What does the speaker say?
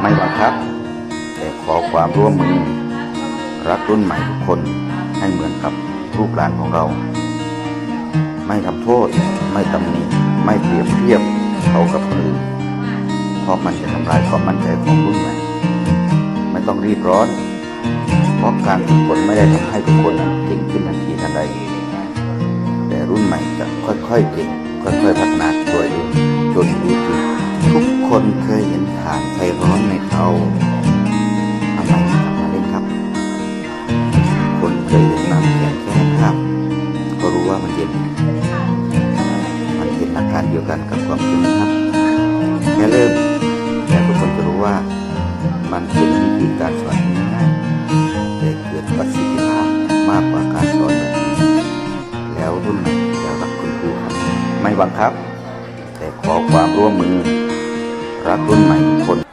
ไม่บังคับ แต่ขอความร่วมมือ รักรุ่นใหม่ทุกคนให้เหมือนกับลูกหลานของเรา ไม่ทำโทษ ไม่ตำหนิไม่เปรียบเทียบเขากับคนอื่นเพราะมันจะทำลายความมั่นใจของรุ่นใหม่ไม่ต้องรีบร้อน เพราะการฝึกฝนไม่ได้ทำให้ทุกคนอันเก่งขึ้นทันทีทันใด แต่รุ่นใหม่จะค่อยๆเก่งค่อยๆพัฒนาตัวเองจนรู้จริงทุกคนเคยเห็นฐานไฟร้อน ดียวกันกับความจริงครับแค่เริ่มแต่ทุกคนจะรู้ว่ามันเป็นวิธีการสอนง่ายแต่เกิดประสิทธิภาพมากกว่าการสอนแบบนี้แล้วรุ่นใหม่จะรักคุณครูครับ ไม่บังคับ แต่ขอความร่วมมือรักรุ่นใหม่ทุกคน